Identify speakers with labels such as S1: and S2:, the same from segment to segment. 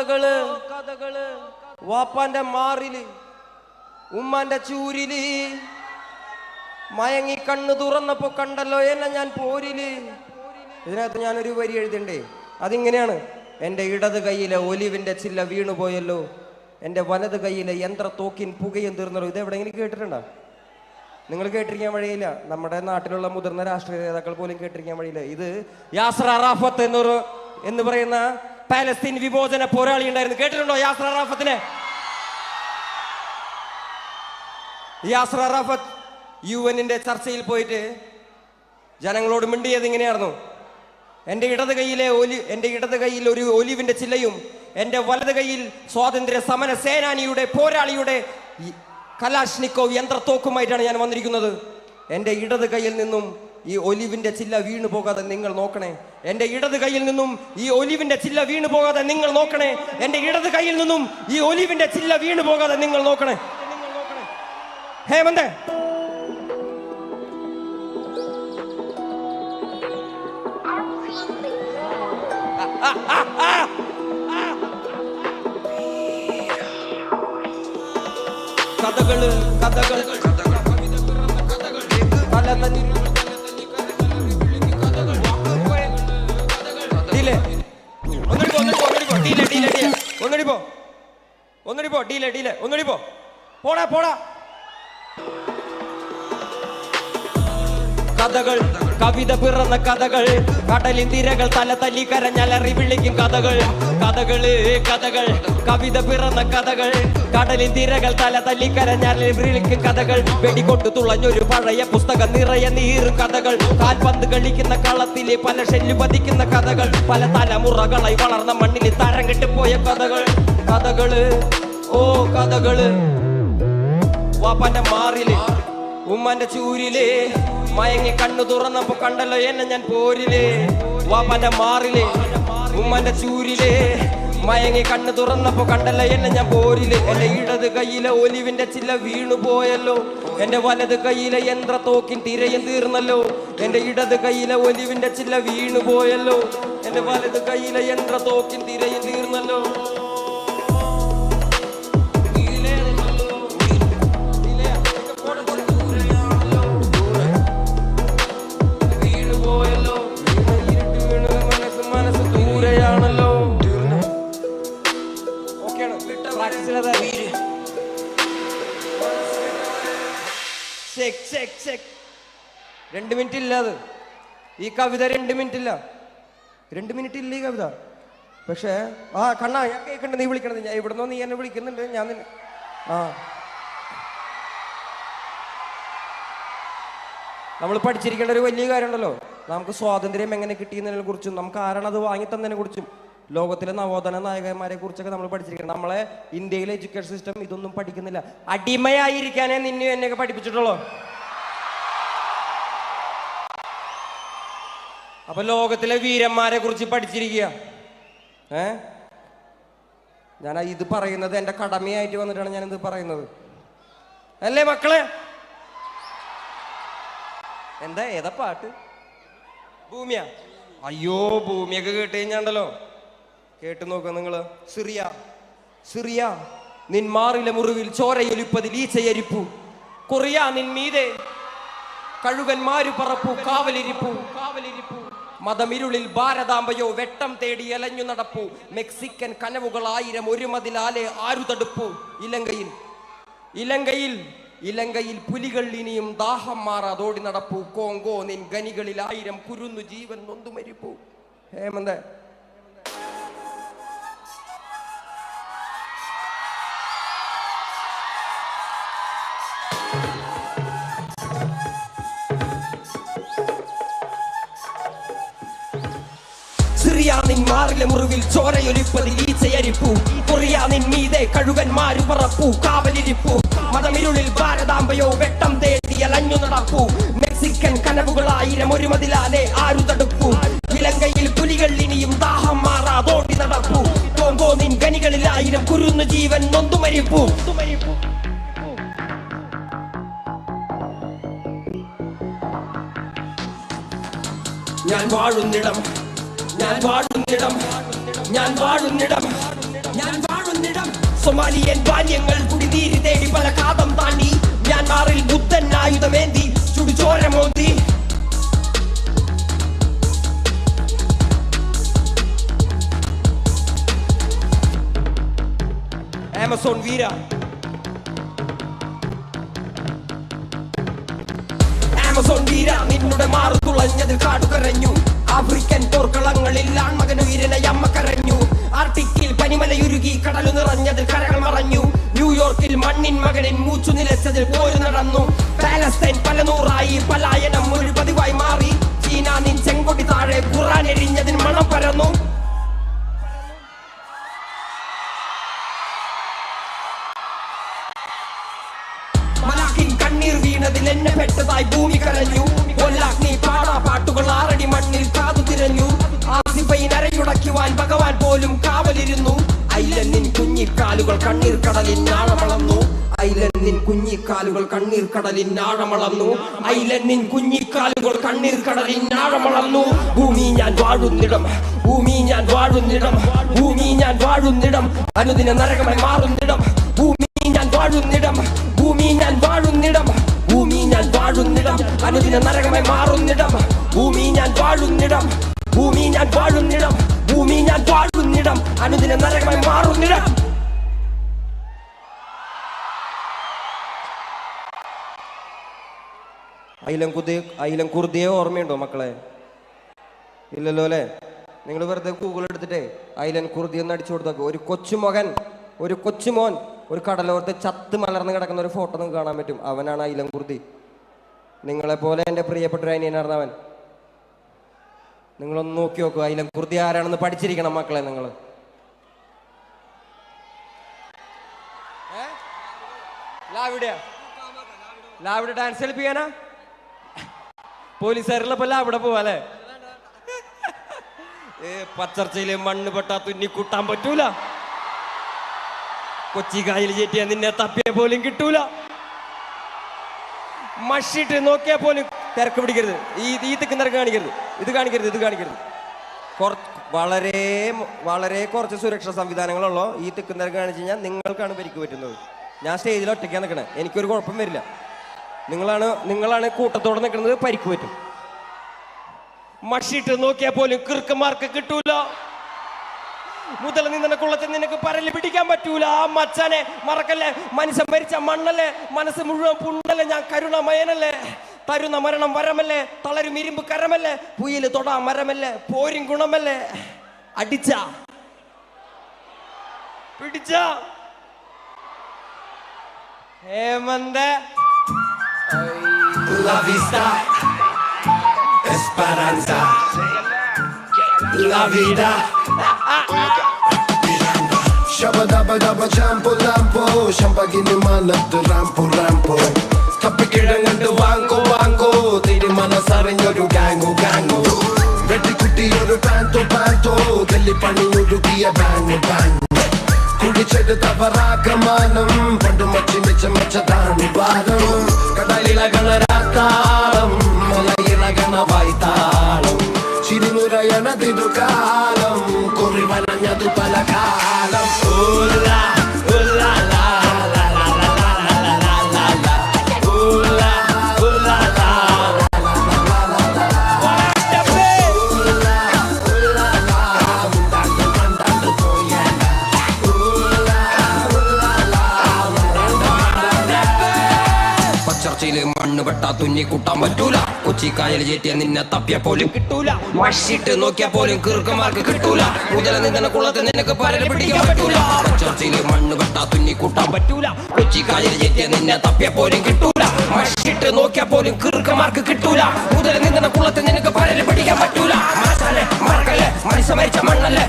S1: കഥകൾ. കഥകൾ വാപ്പാന്റെ മാറിൽ ഉമ്മാന്റെ ചൂരിൽ. മയങ്ങി കണ്ണു തുറന്നപ്പോ കണ്ടല്ലോ എന്നെ ഞാൻ പോരിൽ. ഇതിനകത്ത് ഞാനൊരു വരി എഴുതണ്ടേ. അതിങ്ങനെയാണ്. എന്റെ ഇടത് കൈയിലെ ഒലിവിന്റെ ചില്ല വീണുപോയല്ലോ എന്റെ വലത് കൈയിലെ യന്ത്രത്തോക്കിൻ പുകയും തീർന്നല്ലോ. ഇത് എവിടെയെങ്കിലും കേട്ടിട്ടുണ്ടോ? നിങ്ങൾ കേട്ടിരിക്കാൻ വഴിയില്ല. നമ്മുടെ നാട്ടിലുള്ള മുതിർന്ന രാഷ്ട്രീയ നേതാക്കൾ പോലും കേട്ടിരിക്കാൻ വഴിയില്ല. ഇത് യാസർ അറാഫത്ത് എന്നൊരു എന്ന് പറയുന്ന പാലസ്തീൻ വിമോചന പോരാളി ഉണ്ടായിരുന്നു. കേട്ടിട്ടുണ്ടോ യാസർ അറാഫത്തിനെ? യാസർ അറാഫത്ത് യു എന്നിന്റെ ചർച്ചയിൽ പോയിട്ട് ജനങ്ങളോട് മിണ്ടിയത് ഇങ്ങനെയായിരുന്നു. എന്റെ ഇടത് കൈയിലെ ഒലി എന്റെ ഇടത് കൈയിൽ ഒരു ഒലിവിന്റെ ചില്ലയും എന്റെ വലത് കൈയിൽ സ്വാതന്ത്ര്യ സമര സേനാനിയുടെ പോരാളിയുടെ കലാഷ്നിക്കോവ് യന്ത്രത്തോക്കുമായിട്ടാണ് ഞാൻ വന്നിരിക്കുന്നത്. എന്റെ ഇടത് കൈയിൽ നിന്നും ഈ ഒലിവിന്റെ ചില്ല വീണു പോകാതെ നിങ്ങൾ നോക്കണേ. എന്റെ ഇടത് കയ്യിൽ നിന്നും ഈ ഒലിവിന്റെ ചില്ല വീണു പോകാതെ നിങ്ങൾ നോക്കണേ. എന്റെ ഇടത് കയ്യിൽ നിന്നും ഈ ഒലിവിന്റെ ചില്ല വീണു പോകാതെ നിങ്ങൾ നോക്കണേ. ഹേമന്തേ. കഥകൾ കഥകൾ കഥകൾ. പല തനി- ഡീലേ. ഒന്നുകൂടി പോ ഡീലെ ഡീലേ. ഒന്നുകൂടി പോ. പോടാ പോടാ. കഥകൾ കവിത പിറന്ന കഥകൾ കടലിൻ തിരകൾ തല തല്ലി കരഞ്ഞലറി വിളിക്കും കഥകൾ. കഥകൾ കഥകൾ കവിത പിറന്ന കഥകൾ കടലിൻ തിരകൾ തല തല്ലി കരഞ്ഞലറി വിളിക്കും കഥകൾ. വെടികൊണ്ടു തുളഞ്ഞൊരു പഴയ പുസ്തകം നിറയെ നീറും കഥകൾ. കാൽപന്ത് കളിക്കുന്ന കളത്തിലെ പല ഷെല്ലു പതിക്കുന്ന കഥകൾ. പല തലമുറകളായി വളർന്ന മണ്ണിൽ തരം കെട്ടുപോയ കഥകൾ. കഥകൾ ഓ കഥകൾ. വാപ്പാന്റെ മാറിൽ ഉമ്മാന്റെ ചൂരിൽ. മയങ്ങി കണ്ണു തുറന്നപ്പോ കണ്ടല്ലോ എന്നെ ഞാൻ പോരിലേ. വാപ്പാന്റെ മാറിൽ ഉമ്മാന്റെ ചൂരിൽ. മയങ്ങി കണ്ണു തുറന്നപ്പോ കണ്ടല്ലോ എന്നെ ഞാൻ പോരിൽ. എന്റെ ഇടത് കയ്യിലെ ഒലിവിന്റെ ചില്ല വീണു പോയല്ലോ. എന്റെ വലത് കയ്യിലെ യന്ത്ര തോക്കിൻ തിരയും തീർന്നല്ലോ. എന്റെ ഇടത് കയ്യിലെ ഒലിവിന്റെ ചില്ല വീണു പോയല്ലോ. എന്റെ വലത് കയ്യിലെ യന്ത്ര തോക്കിൻ തിരയും തീർന്നല്ലോ. പ്രാക്ടീസിലതാ ചെക്ക് ചെക്ക് ചെക്ക് രണ്ട് മിനിറ്റ് ഇല്ല അത്. ഈ കവിത രണ്ട് മിനിറ്റ് ഇല്ല. രണ്ട് മിനിറ്റ് ഇല്ല ഈ കവിത. പക്ഷേ ആ കണ്ണാ ഞാൻ കേൾക്കണ്ട നീ വിളിക്കണത്. ഞാൻ ഇവിടുന്ന് നീ എന്നെ വിളിക്കുന്നുണ്ട്. ഞാൻ നിന്നെ ആ. നമ്മൾ പഠിച്ചിരിക്കേണ്ട ഒരു വലിയ കാര്യമുണ്ടല്ലോ. നമുക്ക് സ്വാതന്ത്ര്യം എങ്ങനെ കിട്ടിയെന്നതിനെ കുറിച്ചും നമുക്ക് ആരാണ് അത് വാങ്ങി തന്നതിനെ കുറിച്ചും ലോകത്തിലെ നവോത്ഥാന നായകന്മാരെ കുറിച്ചൊക്കെ നമ്മൾ പഠിച്ചിരിക്കണം. നമ്മളെ ഇന്ത്യയിലെ എഡ്യൂക്കേഷൻ സിസ്റ്റം ഇതൊന്നും പഠിക്കുന്നില്ല. അടിമയായിരിക്കാനേ നിന്നെ എന്നെയൊക്കെ പഠിപ്പിച്ചിട്ടുള്ളൂ. അപ്പൊ ലോകത്തിലെ വീരന്മാരെ കുറിച്ച് പഠിച്ചിരിക്കുക. ഏ? ഞാൻ ഇത് പറയുന്നത് എന്റെ കടമയായിട്ട് വന്നിട്ടാണ് ഞാൻ ഇത് പറയുന്നത്. അല്ലേ മക്കളെ? എന്താ ഏതാ പാട്ട്? ഭൂമിയാ? അയ്യോ ഭൂമിയൊക്കെ കേട്ട് കഴിഞ്ഞാണ്ടല്ലോ. കേട്ട് നോക്ക നിങ്ങൾ സിറിയ സിറിയ നിൻ മാറിലെ മുറിവിൽ ചോരയൊലിപ്പതിൽ ഈച്ചയരിപ്പു. കൊറിയ നിൻ മീതെ കഴുകന്മാരു പറപ്പു കാവലിരിപ്പു. കാവലിരിപ്പു മതമിരുളിൽ ഭാരതാംബയോ വെട്ടം തേടി അലഞ്ഞു നടപ്പു. മെക്സിക്കൻ കനവുകളായിരം ഒരു മതിലാലെ ആരു തടുപ്പു ഇലങ്കയിൽ ഇലങ്കയിൽ ഇലങ്കയിൽ പുലികൾ ഇനിയും ദാഹം മാറാതോടി നടപ്പു. കോങ്കോ നിൻ ഗനികളിൽ ആയിരം കുരുന്നു ജീവൻ നൊന്തു മരിപ്പു ഹേമന്ത മാറിലെ മുറിവിൽ ചോരയൊലിപ്പതിൽ ഈച്ചയരിപ്പു. കൊറിയ നിന്മീതെ മീതെ കഴുകന്മാരു പറപ്പു. കാവലിരിപ്പു. മതമിരുളിൽ ഭാരതാംബയോ വെട്ടം തേടി അലഞ്ഞു നടപ്പു. മെക്സിക്കൻ കനവുകളായിരം ഒരു മതിലാലെ ആരു തടുപ്പു. ഇലങ്കയിൽ പുലികൾ ഇനിയും ദാഹം മാറാതോടി നടപ്പു. തോങ്കോ നിൻ ആയിരം കുരുന്നു ജീവൻ നൊന്തുമരിപ്പു. ഞാൻ വാഴുന്നിടം ഞാൻ വാഴുന്നിടം. ഞാൻ വാഴുന്നിടം. ഞാൻ വാഴുന്നിടം. സൊമാലിയൻ ബാല്യങ്ങൾ കുടിനീരി തേടി പല കാതം താണ്ടി. മാറിൽ ബുദ്ധൻ ആയുധമേന്തി. ചുടുചോര മോന്തി. ആമസോൺ വീര. ആമസോൺ വീര നിന്നുടെ മാറു തുളഞ്ഞതിൽ കാടുകരഞ്ഞു. ആഫ്രിക്കൻ പോർക്കളങ്ങളിൽ ആൺമകനുയിരനെ അമ്മ കരഞ്ഞു. ആർട്ടിക്കിൽ പനിമലയുരുകി കടലു നിറഞ്ഞതിൽ കരകൾ മറഞ്ഞു. ന്യൂയോർക്കിൽ മണ്ണിൻ മകനിൻ മൂച്ചു നിലച്ചതിൽ പോര് നടന്നു. പാലസ്തൈൻ പല നൂറായി പലായനം ഒരു പതിവായി മാറി. ചീന നിൻ ചെങ്കൊടി താഴെ ഖുറാൻ എരിഞ്ഞതിൽ മണം പരന്നു. മലാഖിൻ കണ്ണീർ വീണതിൽ എന്നെ പെട്ടതായി ഭൂമി കരഞ്ഞു. കൊല്ലാഗ്നി പാട്ടുകൾ ആറടി മണ്ണിൽ കാതു തിരഞ്ഞു. ആസിഫൈ നരയുടയ്ക്കുവാൻ ഭഗവാൻ പോലും കാവലിരുന്നു. ഐലന്നിൻ കുഞ്ഞിക്കാലുകൾ കണ്ണീർ കടലിൽ ആഴമളന്നു. ഐലന്നിൻ കുഞ്ഞിക്കാലുകൾ കണ്ണീർ കടലിൽ ആഴമളന്നു. ഐലന്നിൻ കുഞ്ഞിക്കാലുകൾ കണ്ണീർ കടലിൽ ആഴമളന്നു. ഭൂമി ഞാൻ വാഴുന്നിടം ഭൂമി ഞാൻ വാഴുന്നിടം ഭൂമി ഞാൻ വാഴുന്നിടം. അനുദിന നരകമായി മാറുന്നിടം ഭൂമി ഞാൻ വാഴുന്നിടം ഭൂമി ഞാൻ വാഴുന്നിടം. വാഴുന്നിടം. അനുദിന നരകമായി മാറുന്നിടം. ഭൂമി ഞാൻ വാഴുന്നിടം. ഭൂമി ഞാൻ വാഴുന്നിടം. ഭൂമി ഞാൻ വാഴുന്നിടം. അനുദിന നരകമായി മാറുന്നിടം. അയിലം കുതി അയിലം കുർദിയെ ഓർമ്മയുണ്ടോ മക്കളെ? ഇല്ലല്ലോ അല്ലേ? നിങ്ങൾ വെറുതെ ഗൂഗിൾ എടുത്തിട്ടേ അയിലൻ കുർദി എന്ന് അടിച്ചു കൊടുത്തു ഒരു കൊച്ചുമകൻ ഒരു കൊച്ചുമോൻ ഒരു കടലോരത്ത് ചത്ത് മലർന്ന് കിടക്കുന്ന ഒരു ഫോട്ടോ നിങ്ങൾക്ക് കാണാൻ പറ്റും. അവനാണ് അയിലം കുർദി നിങ്ങളെ പോലെ എന്റെ പ്രിയപ്പെട്ട അവൻ നിങ്ങളൊന്ന് നോക്കി നോക്കുക അതിലും കുർദി ആരാണെന്ന് പഠിച്ചിരിക്കണം മക്കളെ നിങ്ങൾ. ലാവിഡ് ഡാൻസ് കളിപ്പിക്കാനാ? പോലീസുകാരുള്ളപ്പോ ലാവിടെ പോവാല്ലേ? ഏ പച്ചർച്ചയിലെ മണ്ണ് പെട്ടാ തുന്നി കൂട്ടാൻ പറ്റൂല. കൊച്ചി കായൽ ചേറ്റിയ നിന്നെ തപ്പിയ പോലും കിട്ടൂല. മഷിട്ട് നോക്കിയാൽ പോലും തിരക്ക് പിടിക്കരുത്. ഈ ഈ തിക്ക് തിരക്ക് കാണിക്കരുത്. ഇത് കാണിക്കരുത് ഇത് കാണിക്കരുത്. കുറ- വളരെ വളരെ കുറച്ച് സുരക്ഷാ സംവിധാനങ്ങളുള്ളൂ ഈ തിക്ക് തിരക്ക് കാണിച്ചു കഴിഞ്ഞാൽ നിങ്ങൾക്കാണ് പരിക്ക് പറ്റുന്നത്. ഞാൻ സ്റ്റേജിൽ ഒറ്റയ്ക്കാൻ നിൽക്കണേ എനിക്കൊരു കുഴപ്പം വരില്ല. നിങ്ങളാണ് നിങ്ങളാണ് കൂട്ടത്തോടെ നിൽക്കുന്നത് പരിക്ക് പറ്റും. മഷിട്ട് നോക്കിയാൽ പോലും കിറുക്കന്മാർക്ക് കിട്ടൂല. മുതൽ നിന്നെ കുളത്തിൽ നിനക്ക് പരൽ പിടിക്കാൻ പറ്റൂല. ആ മച്ചാനെ മറക്കല്ലേ? മനുഷ്യൻ മരിച്ച മണ്ണല്ലേ? മനസ്സ് മുഴുവൻ പുണ്ണല്ലേ ഞാൻ കരുണമയനല്ലേ? തരുന്ന മരണം വരമല്ലേ? തളരും ഇരുമ്പ് കരമല്ലേ? പുയിൽ തൊടാ മരമല്ലേ? പോരും ഗുണമല്ലേ? അടിച്ച. പിടിച്ച. ഹേമന്ത.
S2: La vista, esperanza, la vida. Shabba dabba dabba champo lampo, champagne manat rampo rampo. തപ്പിക്കിഴങ്ങട്ട് വാങ്കോ വാങ്കോ തിരുമനസറിഞ്ഞൊരു ഗാംഗോ ഗാംഗോ വെട്ടിക്കുട്ടിയൊരു പാൻതോ പാൻതോ കല്ലിപ്പണിഞ്ഞൊരുക്കിയ ബാങ് ബാങ് കുടിച്ചത് തവറാകമാനം പണ്ട് മച്ചി മെച്ച മെച്ചതാണ് വാദം കടലിളകണ രാത്താളം മലയിളകണ വൈത്താളം చిరునురయనదిదు కాలం కొరివనదు
S1: పలకాలం ఓలా ఓలా മണ്ണുപെട്ടാ തുന്നിക്കൂട്ടാൻ പറ്റൂല കൊച്ചി കായൽ ചേറ്റിയ നിന്നെ തപ്പിയ പോലും കിട്ടൂല. മഷിട്ട് നോക്കിയ പോലും കീർക്കമാർക്ക് കിട്ടൂല. മുതല നിന്ന കുളത്തെ നിനക്ക് പരൽ പിടിക്കാൻ പറ്റൂല. ചർച്ചയിൽ മണ്ണ് വെട്ടാ തുന്നി കൂട്ടാൻ പറ്റൂല. കൊച്ചി കായൽ ചേറ്റിയ നിന്നെ തപ്പിയ പോലും കിട്ടൂല. മഷിട്ട് നോക്കിയ പോലും കീർക്കമാർക്ക് കിട്ടൂല. മുതല നിന്ന കുളത്തെ നിനക്ക് പരൽ പിടിക്കാൻ പറ്റൂല. മനസ്സല്ലേ മറക്കല്ലേ? മനുഷ്യ മരിച്ച മണ്ണല്ലേ?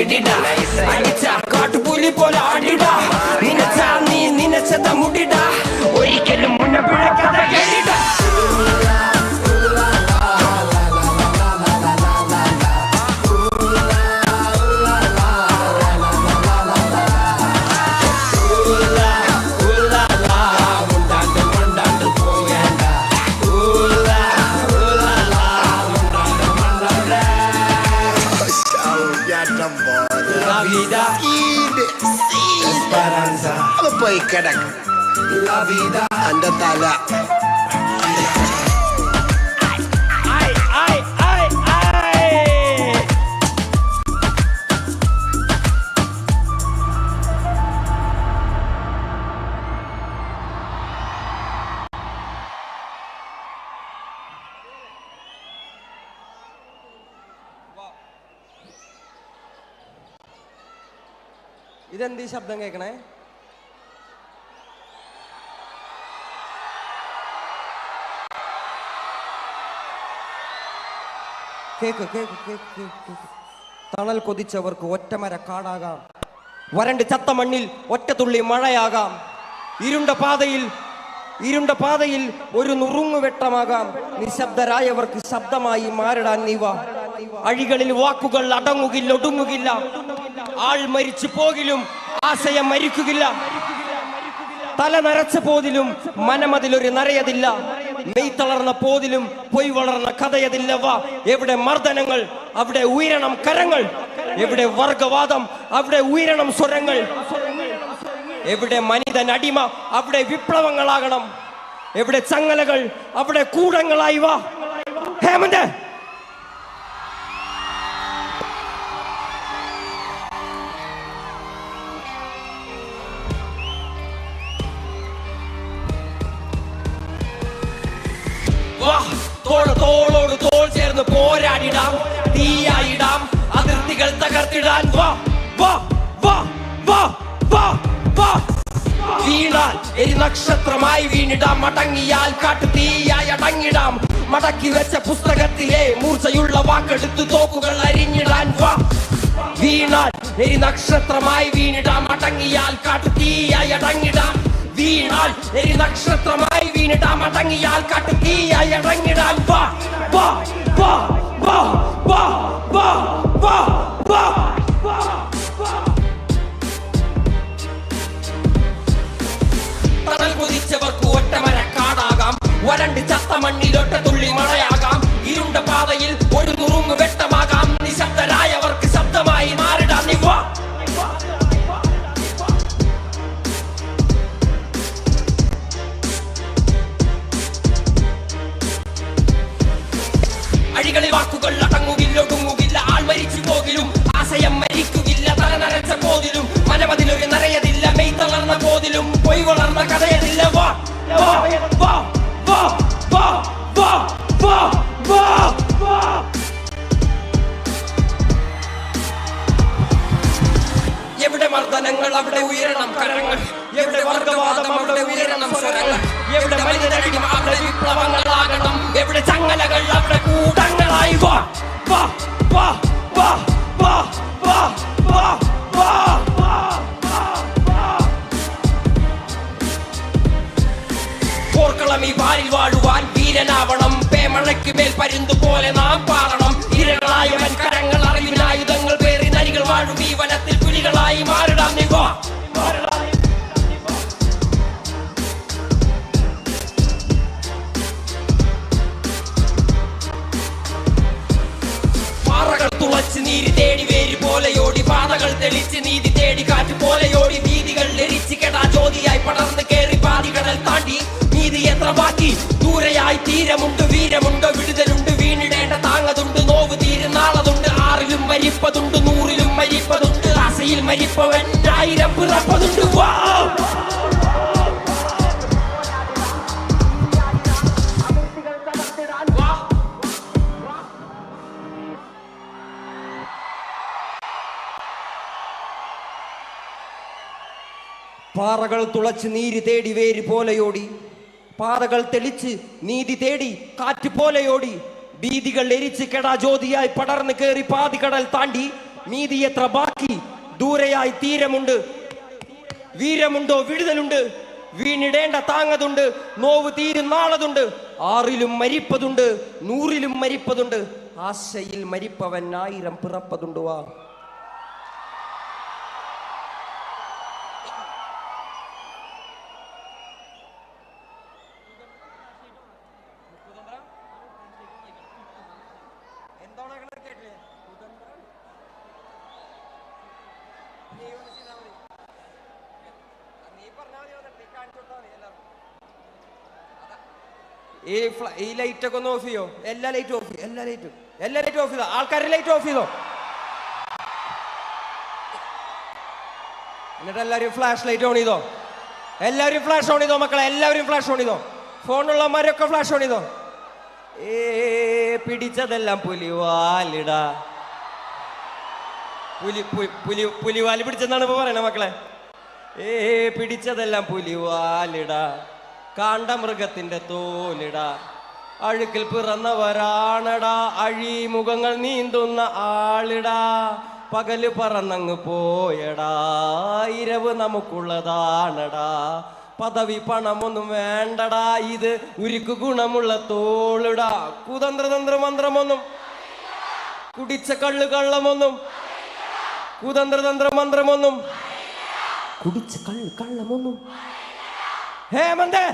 S1: கிட்டிட்டான் ഇതെന്ത് ഈ ശബ്ദം കേൾക്കണേ? കേക്ക് കേക്ക് കേക്ക് കേക്ക് തണൽ കൊതിച്ചവർക്ക് ഒറ്റമര കാടാകാം. വരണ്ട് ചത്ത മണ്ണിൽ ഒറ്റത്തുള്ളി മഴയാകാം. ഇരുണ്ട പാതയിൽ ഇരുണ്ട പാതയിൽ ഒരു നുറുങ്ങുവെട്ടമാകാം നിശബ്ദരായവർക്ക് ശബ്ദമായി മാറിടാൻ നീവ. അഴികളിൽ വാക്കുകൾ അടങ്ങുകില്ല ഒടുങ്ങുകില്ല. ആൾ മരിച്ചു പോകിലും ആശയം മരിക്കുകില്ല തല നരച്ച പോതിലും മനമതിലൊരു നരയതില്ല. മെയ് തളർന്ന പോതിലും പൊയ് വളർന്ന കഥയതില്ല. വാ എവിടെ മർദ്ദനങ്ങൾ അവിടെ ഉയരണം കരങ്ങൾ എവിടെ വർഗവാദം അവിടെ ഉയരണം സ്വരങ്ങൾ എവിടെ മനിതൻ അടിമ അവിടെ വിപ്ലവങ്ങളാകണം എവിടെ ചങ്ങലകൾ അവിടെ കൂടങ്ങളായി വാ. ഹേമന്ത് ചേർന്ന് പോരാടിടാം തീയായിടാം അതിർത്തികൾ തകർത്തിടാൻ. വാ വാ വാ വാ വാ വാ. വീണാൽ എരി നക്ഷത്രമായി വീണിടാം. മടങ്ങിയാൽ കാട്ടു തീയായി അടങ്ങിടാം. മടക്കി വെച്ച പുസ്തകത്തിലെ മൂർച്ചയുള്ള വാക്കെടുത്ത് തോക്കുകൾ അരിഞ്ഞിടാൻ. വാ വീണാൽ എരി നക്ഷത്രമായി വീണിടാം. അടങ്ങിയാൽ കാട്ടു തീയായി അടങ്ങിടാം. വീണാൽ എരി നക്ഷത്രമായി വീണിടാം. അടങ്ങിയാൽ കാട്ടു തീയായി അടങ്ങിടാൻ. വാ വാ വാ വാ വാ വാ വാ വാ തണൽ ഒറ്റമര കാടാകാം. വരണ്ട് ചത്ത മണ്ണിൽ ഒറ്റത്തുള്ളി മഴയാകാം. ഇരുണ്ട പാതയിൽ അഴികളിൽ വാക്കുകൾ അടങ്ങുകില്ല ഒടുങ്ങുകില്ല ആൾ മരിച്ചു പോകിലും ആശയം മരിക്കുകില്ല തല നരച്ച പോതിലും മനമതിലൊരു നിറയതില്ല മെയ് തളർന്ന പോതിലും പൊയ് വളർന്ന കഥയതില്ല. വാ വാ വാ വാ വാ വാ വാ വാ വാ. എവിടെ മർദ്ദനങ്ങൾ അവിടെ ഉയരണം കരങ്ങൾ. എവിടെ വർഗവാദം അവിടെ ഉയരണം സ്വരങ്ങൾ. എവിടെ മനിതനടിമ അവിടെ വിപ്ലവങ്ങളാകണം എവിടെ ചങ്ങലകൾ അവിടെ കൂടങ്ങളായി വാ വാ വാ വാ വാ വാ വാ വാ വാ ഈ വാരിൽ വാഴുവാൻ വീരനാവണം പേമഴയ്ക്ക് മേൽ പരുന്തു പോലെ നാം പാറണം ഇരകളായവൻ കരങ്ങൾ അറിവിനായുധങ്ങൾ പേറി നരികൾ വാഴും ഈ വനത്തിൽ പുലികളായി മാറിടാം നീ വാ തുളച്ച് നീരി തേടി വേരി പോലെ ഓടി. പാതകൾ തെളിച്ച് നീതി തേടി കാറ്റ് പോലെ ഓടി. നീതികൾ ലരിച്ച് കെടാ ജ്യോതിയായി പടർന്ന് കേറി പാതികടൽ താണ്ടി. നീതി എത്ര ബാക്കി? ദൂരെയായി തീരമുണ്ട് വീരമുണ്ട് പാറകൾ തുളച്ച് നീര് തേടി വേര് പോലെയോടി. പാറകൾ തെളിച്ച് നീതി തേടി കാറ്റ് പോലെയോടി. ഭീതികൾ എരിച്ച് കെടാ ജ്യോതിയായി പടർന്ന് കേറി പാതികടൽ താണ്ടി. നീതി എത്ര ബാക്കി? ദൂരെയായി തീരമുണ്ട്. വീരമുണ്ടോ വിടുതലുണ്ട്? വീണിടേണ്ട താങ്ങതുണ്ട്. നോവ് തീരുന്നാളതുണ്ട് ആറിലും മരിപ്പതുണ്ട്. നൂറിലും മരിപ്പതുണ്ട്. ആശയിൽ മരിപ്പവൻ ആയിരം പിറപ്പതുണ്ട് വാ. നീ പറഞ്ഞ ഈ ഈ ലൈറ്റ് ഒക്കെ ഒന്ന് ഓഫ് ചെയ്യോ? എല്ലാ ലൈറ്റും ഓഫ് ചെയ്യോ? എല്ലാ ലൈറ്റും എല്ലാ ലൈറ്റും ഓഫ് ചെയ്തോ? ആൾക്കാരുടെ ലൈറ്റ് ഓഫ് ചെയ്തോ? എന്നിട്ട് എല്ലാവരും ഫ്ലാഷ് ലൈറ്റ് ഓൺ ചെയ്തോ? എല്ലാവരും ഫ്ലാഷ് ഓൺ ചെയ്തോ മക്കളെ? എല്ലാവരും ഫ്ലാഷ് ഓൺ ചെയ്തോ? ഫോണുള്ളമാരൊക്കെ ഫ്ലാഷ് ഓൺ ചെയ്തോ? ഏ പിടിച്ചതെല്ലാം പുലിവാലിടാ. പുലി പുലി പുലിവാലി പിടിച്ചെന്നാണ് ഇപ്പൊ പറയണേ മക്കളെ. ഏ പിടിച്ചതെല്ലാം പുലിവാലിടാ. കാണ്ടമൃഗത്തിന്റെ തോലിടാ. അഴുക്കിൽ പിറന്നവരാണടാ. അഴിമുഖങ്ങൾ നീന്തുന്ന ആളിടാ. പകൽ പറന്നങ്ങ് പോയടാ. ഇരവ് നമുക്കുള്ളതാണടാ. പദവി പണമൊന്നും വേണ്ടടാ. ഇത് ഉരുക്ക് ഗുണമുള്ള തോളിടാ. കുതന്ത്രതന്ത്ര മന്ത്രമൊന്നും. കുടിച്ച കള്ളു കള്ളമൊന്നും. കുതന്ത്രതന്ത്ര മന്ത്രമൊന്നും. കുടിച്ച കള്ളു കള്ളമൊന്നും. ഹേമന്തേ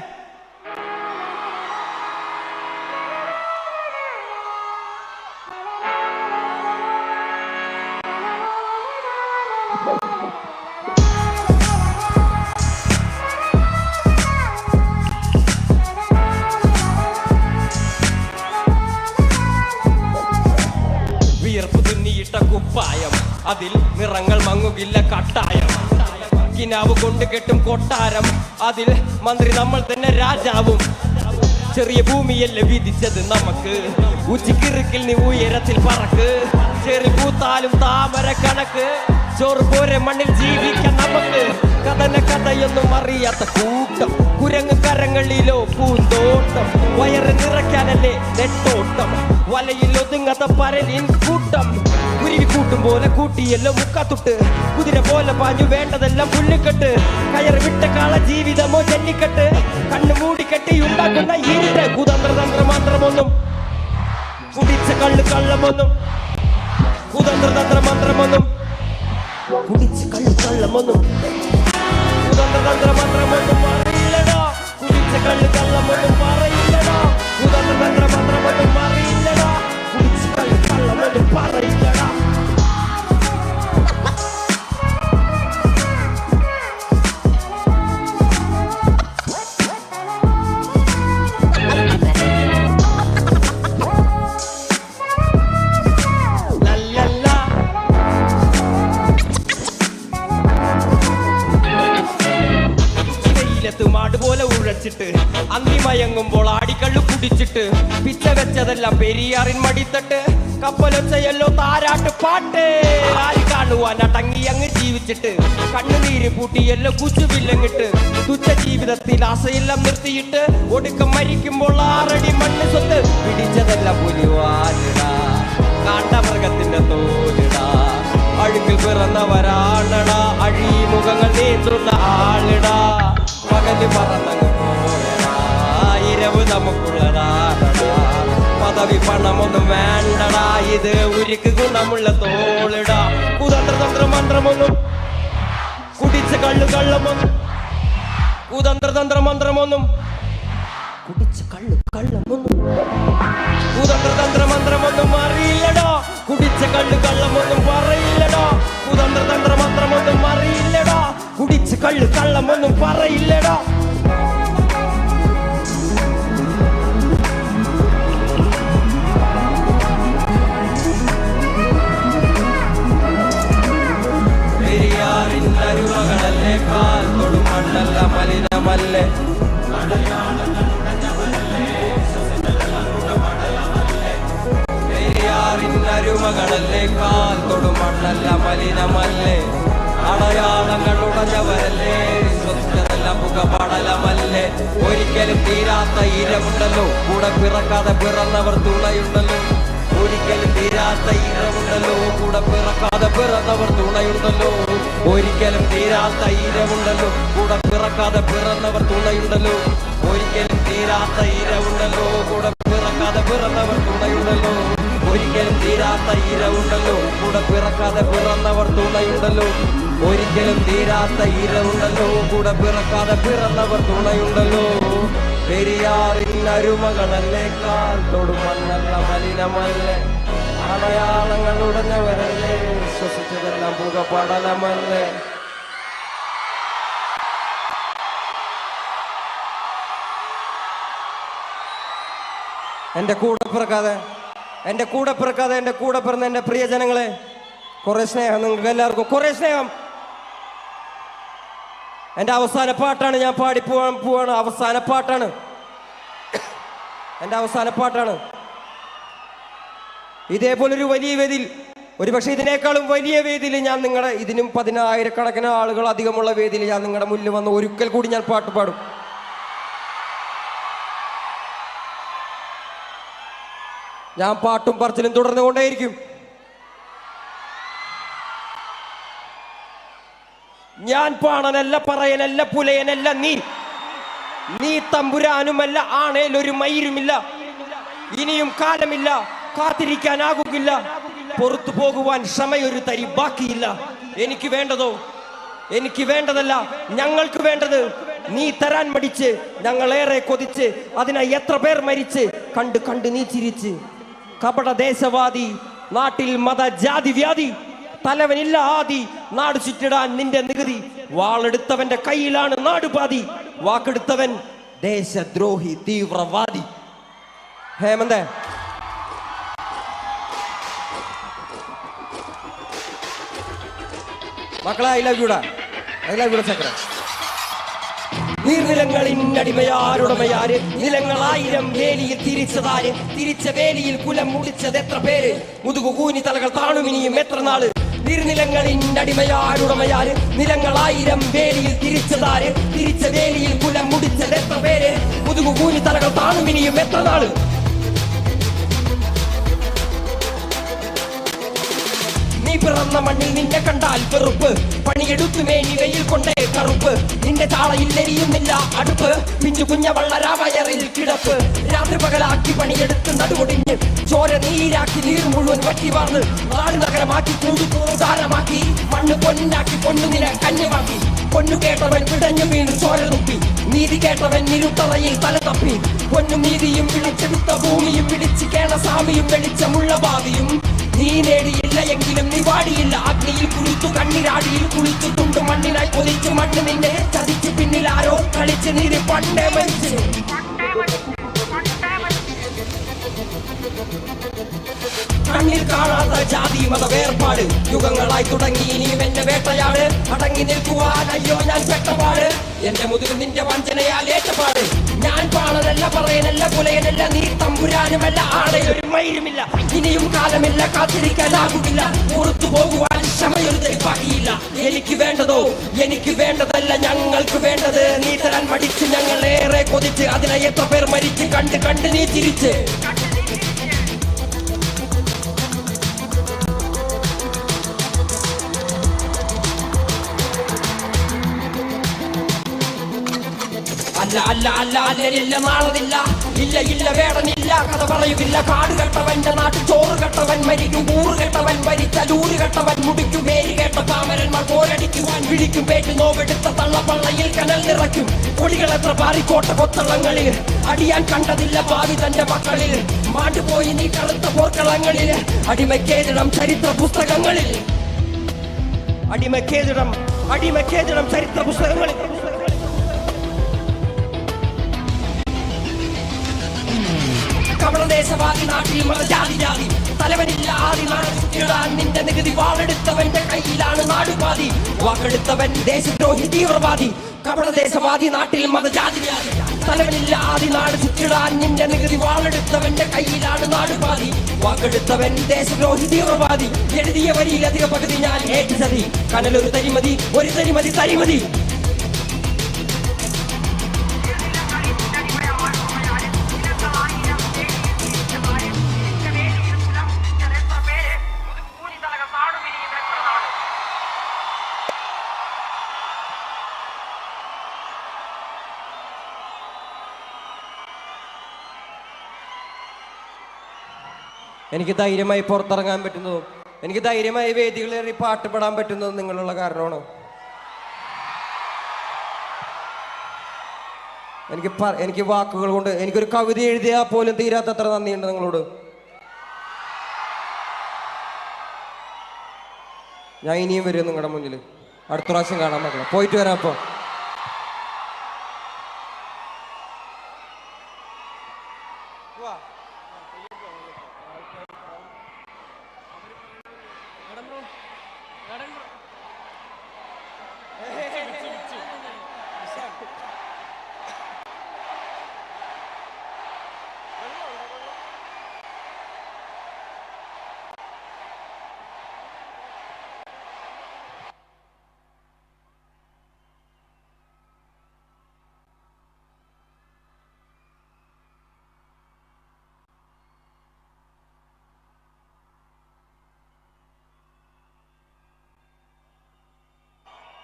S1: മങ്ങുകില്ല കട്ടായം. കിനാവ് കൊണ്ട് കെട്ടും കൊട്ടാരം. അതിൽ മന്ത്രി നമ്മൾ തന്നെ രാജാവും. ചെറിയ ഭൂമിയല്ല വിധിച്ചത് നമുക്ക്. ഉച്ചിക്കിറുക്കിൽ നീ ഉയരത്തിൽ പറക്ക്. ചെറിയ പൂത്താലും താമര കണക്ക്. ചോറ് പോരെ മണ്ണിൽ ജീവിക്കാൻ നമുക്ക്. കഥന കഥയൊന്നും അറിയാത്ത കൂട്ടം. കുരങ്ങ് കരങ്ങളിലോ പൂന്തോട്ടം. വയറ് നിറയ്ക്കാനല്ലേ നെട്ടോട്ടം. വലയിൽ ഒതുങ്ങാത്ത പരലിൻ കൂട്ടം. കുരുവി കൂട്ടും പോലെ കൂട്ടിയല്ലോ മുക്കാത്തുട്ട് കുതിര പോലെ പാഞ്ഞു വേണ്ടതെല്ലാം പുല്ലുകെട്ട്. കയർ വിട്ട കാള ജീവിതമോ ചെല്ലിക്കെട്ട് കണ്ണു മൂടിക്കെട്ടി ഉണ്ടാക്കുന്ന ഇരുട്ട്. കുതന്ത്ര തന്ത്ര മന്ത്രമൊന്നും. കുടിച്ച കള്ളു കള്ളമൊന്നും. കുതന്ത്ര തന്ത്ര മന്ത്രമൊന്നും. കുടിച്ച കള്ളു കള്ളമൊന്നും. കുതന്ത്ര തന്ത്ര മന്ത്രമൊന്നും അറിയില്ലടോ. കുടിച്ച കള്ളു കള്ളമൊന്നും പറയില്ലടോ. കുതന്ത്ര തന്ത്ര മന്ത്രമൊന്നും അറിയില്ലടോ. കുടിച്ച കള്ളു കള്ളമൊന്നും പറയില്ലടോ കുടിച്ചിട്ട് പിച്ച വെച്ചതെല്ലാം പെരിയാറിൻ മടിത്തട്ട്. കപ്പലൊച്ചയല്ലോ താരാട്ട് പാട്ട്. ആര് കാണുവാൻ അടങ്ങി അങ്ങ് ജീവിച്ചിട്ട്. കണ്ണുനീര് പൂട്ടിയല്ലോ കുച്ചുവില്ലങ്ങിട്ട്. തുച്ഛ ജീവിതത്തിൽ ആശയെല്ലാം നിർത്തിയിട്ട് ഒടുക്കം മരിക്കുമ്പോൾ ആറടി മണ്ണ് സ്വത്ത് പിടിച്ചതെല്ലാം പുലിവാലിടാ. കാട്ടമൃഗത്തിന്റെ തോലിടാ. അഴുക്കിൽ പിറന്നവരാണടാ. അഴിമുഖങ്ങൾ നീന്തുന്ന ആളിടാ. പകൽ പറന്നങ്ങ് ഇരവ് പദവി പണമൊന്നും വേണ്ടടാ. ഇത് ഉരുക്ക് ഗുണമുള്ള തോളിടാ. കുതന്ത്രതന്ത്ര മന്ത്രമൊന്നും. കുടിച്ച കള്ളു കള്ളമൊന്നും. കുതന്ത്രതന്ത്ര മന്ത്രമൊന്നും. കുടിച്ച കള്ളു കള്ളമൊന്നും. തൊടുമണ്ണല്ല മലിനമല്ലേ അരുമകളല്ലേ കാൽ തൊടുമണ്ണല്ല മലിനമല്ലേ അടയാളങ്ങൾ ഉടഞ്ഞവരല്ലേ സ്വസ്ഥതെല്ലാം മുഖപടലമല്ലേ ഒരിക്കലും തീരാത്ത ഇരമുണ്ടല്ലോ കൂടെ പിറക്കാതെ പിറന്നവർ തുണയുണ്ടല്ലോ ഒരിക്കലും തീരാത്ത ഇരമുണ്ടല്ലോ കൂടെ പിറക്കാതെ പിറന്നവർ തുണയുണ്ടല്ലോ ഒരിക്കലും തീരാത്ത ഇരമുണ്ടല്ലോ കൂടെ പിറക്കാതെ പിറന്നവർ തുണയുണ്ടല്ലോ. ഒരിക്കലും തീരാത്ത ഇരവുണ്ടല്ലോ കൂടെ പിറക്കാതെ പിറന്നവർ തുണയുണ്ടല്ലോ. ഒരിക്കലും തീരാത്ത ഇരവുണ്ടല്ലോ കൂടെ പിറക്കാതെ പിറന്നവർ തുണയുണ്ടല്ലോ. ഒരിക്കലും തീരാത്ത ഇരവുണ്ടല്ലോ കൂടെ പിറക്കാതെ പിറന്നവർ തുണയുണ്ടല്ലോ. പെരിയാറിൻ അരുമകളല്ലേക്കാൾ തൊടുമണ്ണല്ല മലിനമല്ലേ അടയാളങ്ങൾ ഉടഞ്ഞവരല്ലേ വിശ്വസിച്ചതെല്ലാം പുകപടലമല്ലേ എന്റെ കൂടെ പിറക്കാതെ എന്റെ കൂടെ പിറക്കാതെ എന്റെ കൂടെ പിറന്ന എന്റെ പ്രിയജനങ്ങളെ കുറേ സ്നേഹം നിങ്ങൾക്ക് എല്ലാവർക്കും കുറേ സ്നേഹം. എന്റെ അവസാന പാട്ടാണ് ഞാൻ പാടി പോവാൻ പോവാണ്. അവസാന പാട്ടാണ്. എന്റെ അവസാന പാട്ടാണ്. ഇതേപോലൊരു വലിയ വേദിയിൽ ഒരുപക്ഷെ ഇതിനേക്കാളും വലിയ വേദിയിൽ ഞാൻ നിങ്ങളെ ഇതിനും പതിനായിരക്കണക്കിന് ആളുകൾ അധികമുള്ള വേദിയിൽ ഞാൻ നിങ്ങളുടെ മുന്നിൽ വന്ന് ഒരിക്കൽ കൂടി ഞാൻ പാട്ട് പാടും. ഞാൻ പാട്ടും പറച്ചിലും തുടർന്നുകൊണ്ടേയിരിക്കും ഞാൻ പാണനല്ല പറയനല്ല പുലയനല്ല നീ. നീ തമ്പുരാനുമല്ല ആണേലൊരു മയിരുമില്ല. ഇനിയും കാലമില്ല. കാത്തിരിക്കാനാകുകില്ല. പുറത്തു പോകുവാൻ ക്ഷമയൊരു തരി ബാക്കിയില്ല. എനിക്ക് വേണ്ടതോ? എനിക്ക് വേണ്ടതല്ല. ഞങ്ങൾക്ക് വേണ്ടത് നീ തരാൻ മടിച്ച് ഞങ്ങളേറെ കൊതിച്ച് അതിനായി എത്ര പേർ മരിച്ച് കണ്ട് കണ്ട് നീ ചിരിച്ച്. കപട ദേശവാദി നാട്ടിൽ മത ജാതി വ്യാധി തലവനില്ല ആദി നാട് ചുറ്റിടാൻ നിന്റെ നികുതി. വാളെടുത്തവന്റെ കയ്യിലാണ് നാട് പാതി. വാക്കെടുത്തവൻ ദേശദ്രോഹി തീവ്രവാദി. ഹേമന്തേ മക്കളെ ഐ ലവ് യുടാ ഐ ലവ് യുട ചക്ര നീർനിലങ്ങളിൽ അടിമയാരുടമയാര് നിലങ്ങളായിരം വേലിയിൽ തിരിച്ചതാര് തിരിച്ച വേലിയിൽ കുലം മുടിച്ചത് എത്ര പേര്? മുതുകുകൂനി തലകൾ താണുമിനിയും എത്ര നാൾ? അടിമയാരുടമയാര് നിലങ്ങളായിരം വേലിയിൽ തിരിച്ചതാര് തിരിച്ച വേലിയിൽ കുലം മുടിച്ചത് എത്ര പേര്? മുതുകുകൂനി തലകൾ താണുമിനിയും എത്ര നാൾ? പിറന്ന മണ്ണിൽ നിന്നെ കണ്ടാൽ വെറുപ്പ്. പണിയെടുത്തു മേനിവയിൽ കൊണ്ടേ കറുപ്പ്. നിന്റെ താളയിൽ എരിയുന്നില്ല അടുപ്പ്. പിഞ്ചു കുഞ്ഞ വള്ളരാ വയറിൽ കിടപ്പ്. രാത്രി പകലാക്കി പണിയെടുത്ത് നടുവൊടിഞ്ഞ് ചോര നീരാക്കി നീർ മുഴുവൻ പറ്റി വാർന്ന് നാട് നഗരമാക്കി കൂടു കൂടാരമാക്കി. മണ്ണ് പൊന്നാക്കി പൊണ്ണു നില കഞ്ഞമാക്കി പൊന്നു കേട്ടവൻ പിടഞ്ഞു വീണ് ചോര തുപ്പി. നീതി കേട്ടവൻ ഇരുട്ടറയിൽ തല തപ്പി. പൊന്നു നീതിയും പിടിച്ചെടുത്ത ഭൂമിയും പിടിച്ച് കേണ സ്വാമിയും വെളിച്ചമുള്ള ഭാവിയും നീ നേടിയില്ല എങ്കിലും നീ വാടിയില്ല അഗ്നിയിൽ കുളിച്ചു കണ്ണിരാടിയിൽ കുളിച്ചിട്ടുണ്ട് മണ്ണിനായി കൊതിച്ചു മണ്ണ് നിന്നെ ചതിച്ചു പിന്നിൽ ആരോ കളിച്ച് നീതി പണ്ടേ മരിച്ചു കണ്ണിൽ കാണാത്ത ജാതി മത വേർപാട് യുഗങ്ങളായി തുടങ്ങി ഇനിയും എന്റെ വേട്ടയാട്. അടങ്ങി നിൽക്കുവാൻ അയ്യോ ഞാൻ പെട്ടപാട് എന്റെ മുതിർ നിന്റെ വഞ്ചനയാൽ ഏറ്റപാട് ഞാൻ പാണനല്ല പറയനല്ല പുലയനല്ല നീ തമ്പുരാനുമല്ല ആടെ ഒരു മയിരുമില്ല. ഇനിയും കാലമില്ല കാത്തിരിക്കാനാകുകില്ല പുറത്തു പോകുവാൻ ക്ഷമയൊരു തെളിപ്പാക്കിയില്ല. എനിക്ക് വേണ്ടതോ? എനിക്ക് വേണ്ടതല്ല ഞങ്ങൾക്ക് വേണ്ടത്. നീ തരാൻ മടിച്ച് ഞങ്ങൾ ഏറെ കൊതിച്ച് അതിനെ എത്ര പേർ മരിച്ച് കണ്ട് കണ്ട് നീ ചിരിച്ച്. അല്ല അല്ല അല്ല അല്ലലില്ല നാളതില്ല ഇല്ല ഇല്ല വേടനില്ല. കഥ പറയുകില്ല കാട് കെട്ടവന്റെ നാട്ടിൽ ചോറ് കെട്ടവൻ മരിക്കും. ഊറ് കെട്ടവൻ മരിച്ച ചൂറ് കെട്ടവൻ മുടിക്കും. പേര് കേട്ട താമരന്മാർ പോരടിക്കുവാൻ വിളിക്കും. പേറ്റ് നോവെടുത്ത തള്ളപ്പള്ളയിൽ കനൽ നിറയ്ക്കും. കൊടികൾ എത്ര പാറിക്കോട്ട കൊത്തളങ്ങളിൽ. അടിയാൻ കണ്ടതില്ല ഭാവി തന്റെ മക്കളിൽ. മാണ്ടുപോയി നീ കറുത്ത പോർക്കളങ്ങളിൽ. അടിമക്കേതിടം ചരിത്ര പുസ്തകങ്ങളിൽ. അടിമക്കേതിടം അടിമക്കേതിടം ചരിത്ര പുസ്തകങ്ങളിൽ. കമളദേശവാദി നാട്ടിൽ മതജാതി ജാതി തലവനില്ല ആദി നാട് ചുറ്റിടാൻ നിന്റെ നികുതി വാളെടുത്തവന്റെ കയ്യിലാണ് നാടുപാതി. വാക്കെടുത്തവൻ ദേശദ്രോഹി തീവ്രവാദി. കപടദേശവാദി നാട്ടിൽ മതജാതി തലവനില്ല ആദി നാട് ചുറ്റിടാൻ നിന്റെ നികുതി വാളെടുത്തവന്റെ കയ്യിലാണ് നാടുപാതി. വാക്കെടുത്തവൻ ദേശദ്രോഹി തീവ്രവാദി. എഴുതിയ വരിയിലധിക പകുതി ഞാൻ ഏറ്റത് കനലൊരു തരിമതി ഒരു തരിമതി തരിമതി. എനിക്ക് ധൈര്യമായി പുറത്തിറങ്ങാൻ പറ്റുന്നതും എനിക്ക് ധൈര്യമായി വേദികളേറി പാട്ട് പാടാൻ പറ്റുന്നതും നിങ്ങളുള്ള കാരണമാണ്? എനിക്ക് എനിക്ക് വാക്കുകൾ കൊണ്ട് എനിക്കൊരു കവിത എഴുതിയാൽ പോലും തീരാത്തത്ര നന്ദിയുണ്ട് നിങ്ങളോട്. ഞാൻ ഇനിയും വരും നിങ്ങളുടെ മുന്നിൽ. അടുത്ത പ്രാവശ്യം കാണാൻ മക്കളെ. പോയിട്ട് വരാം അപ്പോൾ.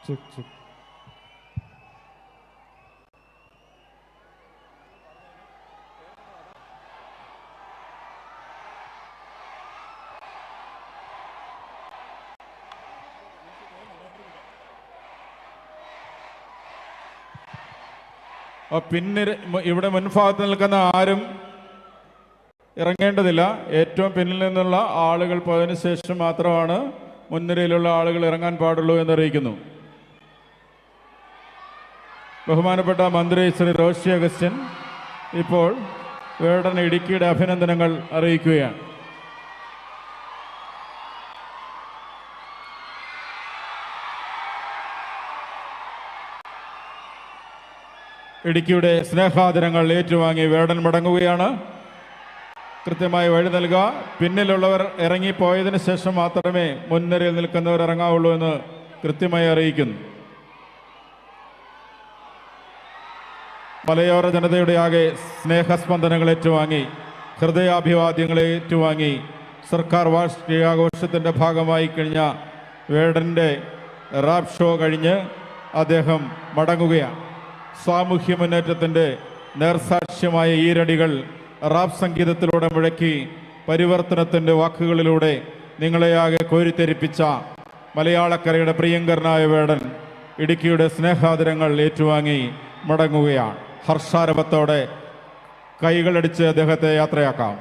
S3: Check çık. പിന്നിര ഇവിടെ മുൻഭാഗത്ത് നിൽക്കുന്ന ആരും ഇറങ്ങേണ്ടതില്ല ഏറ്റവും പിന്നിൽ നിന്നുള്ള ആളുകൾ പോയതിനു ശേഷം മാത്രമാണ് മുൻനിരയിലുള്ള ആളുകൾ ഇറങ്ങാൻ പാടുള്ളൂ എന്നറിയിക്കുന്നു ബഹുമാനപ്പെട്ട മന്ത്രി ശ്രീ റോഷി അഗസ്റ്റ്യൻ ഇപ്പോൾ വേടൻ ഇടുക്കിയുടെ അഭിനന്ദനങ്ങൾ അറിയിക്കുകയാണ്. ഇടുക്കിയുടെ സ്നേഹാദരങ്ങൾ ഏറ്റുവാങ്ങി വേടൻ മടങ്ങുകയാണ്. കൃത്യമായി വഴി നൽകുക. പിന്നിലുള്ളവർ ഇറങ്ങിപ്പോയതിനു ശേഷം മാത്രമേ മുൻനിരയിൽ നിൽക്കുന്നവർ ഇറങ്ങാവുള്ളൂ എന്ന് കൃത്യമായി അറിയിക്കുന്നു. മലയോര ജനതയുടെ ആകെ സ്നേഹസ്പന്ദനങ്ങൾ ഏറ്റുവാങ്ങി ഹൃദയാഭിവാദ്യങ്ങളെ ഏറ്റുവാങ്ങി സർക്കാർ വാർഷികാഘോഷത്തിന്റെ ഭാഗമായി കഴിഞ്ഞ വേടന്റെ റാപ് ഷോ കഴിഞ്ഞ് അദ്ദേഹം മടങ്ങുകയാണ്. സാമൂഹ്യ മുന്നേറ്റത്തിന്റെ നേർസാക്ഷ്യമായ ഈരടികൾ റാപ് സംഗീതത്തിലൂടെ മുഴക്കി പരിവർത്തനത്തിന്റെ വാക്കുകളിലൂടെ നിങ്ങളെയാകെ കോരിത്തെരിപ്പിച്ച മലയാളക്കരയുടെ പ്രിയങ്കരനായ വേടൻ ഇടുക്കിയുടെ സ്നേഹാദരങ്ങൾ ഏറ്റുവാങ്ങി മടങ്ങുകയാണ്. ഹർഷാരവത്തോടെ കൈകളടിച്ച് അദ്ദേഹത്തെ യാത്രയാക്കാം.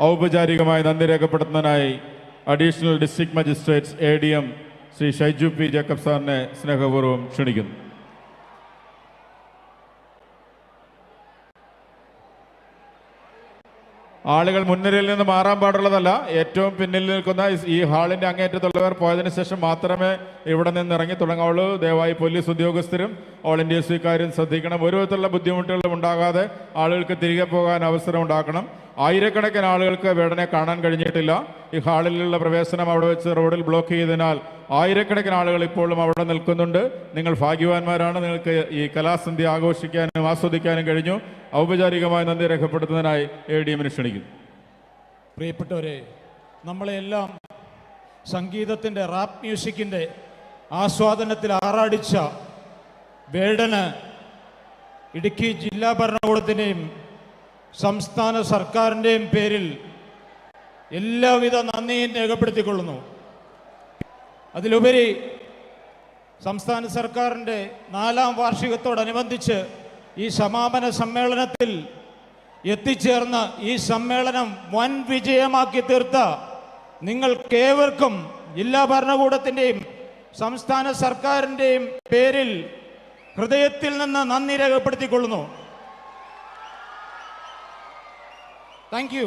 S3: ഔപചാരികമായി നന്ദി രേഖപ്പെടുത്തുന്നതിനായി additional district magistrates A D M Shri Shaiju P Jacob സാറിനെ സ്നേഹപൂർവം ക്ഷണിക്കുന്നു. ആളുകൾ മുൻനിരയിൽ നിന്ന് മാറാൻ പാടുള്ളതല്ല. ഏറ്റവും പിന്നിൽ നിൽക്കുന്ന ഈ- ഹാളിന്റെ അങ്ങേറ്റത്തുള്ളവർ പോയതിനു ശേഷം മാത്രമേ ഇവിടെ നിന്ന് ഇറങ്ങി തുടങ്ങാവുള്ളൂ. ദയവായി പോലീസ് ഉദ്യോഗസ്ഥരും ഓൾ ഇന്ത്യ സ്വീകാര്യം ശ്രദ്ധിക്കണം. ഒരു വിധത്തിലുള്ള ബുദ്ധിമുട്ടുകളും ഉണ്ടാകാതെ ആളുകൾക്ക് തിരികെ പോകാൻ അവസരം ഉണ്ടാക്കണം. ആയിരക്കണക്കിന് ആളുകൾക്ക് വേടനെ കാണാൻ കഴിഞ്ഞിട്ടില്ല. ഈ ഹാളിലുള്ള പ്രവേശനം അവിടെ വെച്ച് റോഡിൽ ബ്ലോക്ക് ചെയ്തതിനാൽ ആയിരക്കണക്കിന് ആളുകൾ ഇപ്പോഴും അവിടെ നിൽക്കുന്നുണ്ട്. നിങ്ങൾ ഭാഗ്യവാന്മാരാണ്. നിങ്ങൾക്ക് ഈ കലാസന്ധ്യ ആഘോഷിക്കാനും ആസ്വദിക്കാനും കഴിഞ്ഞു. ഔപചാരികമായി നന്ദി രേഖപ്പെടുത്തുന്നതിനായി എ ഡി എമ്മിനെ ക്ഷണിക്കുന്നു.
S4: പ്രിയപ്പെട്ടവരെ നമ്മളെല്ലാം സംഗീതത്തിന്റെ റാപ്പ് മ്യൂസിക്കിന്റെ ആസ്വാദനത്തിൽ ആറാടിച്ച വേടന് ഇടുക്കി ജില്ലാ ഭരണകൂടത്തിന്റെയും സംസ്ഥാന സർക്കാരിന്റെയും പേരിൽ എല്ലാവിധ നന്ദിയും രേഖപ്പെടുത്തിക്കൊള്ളുന്നു. അതിലുപരി സംസ്ഥാന സർക്കാരിന്റെ നാലാം വാർഷികത്തോടനുബന്ധിച്ച് ഈ സമാപന സമ്മേളനത്തിൽ എത്തിച്ചേർന്ന് ഈ സമ്മേളനം വൻ വിജയമാക്കി തീർത്ത നിങ്ങൾക്കേവർക്കും ജില്ലാ ഭരണകൂടത്തിന്റെയും സംസ്ഥാന സർക്കാരിന്റെയും പേരിൽ ഹൃദയത്തിൽ നിന്ന് നന്ദി രേഖപ്പെടുത്തിക്കൊള്ളുന്നു. താങ്ക്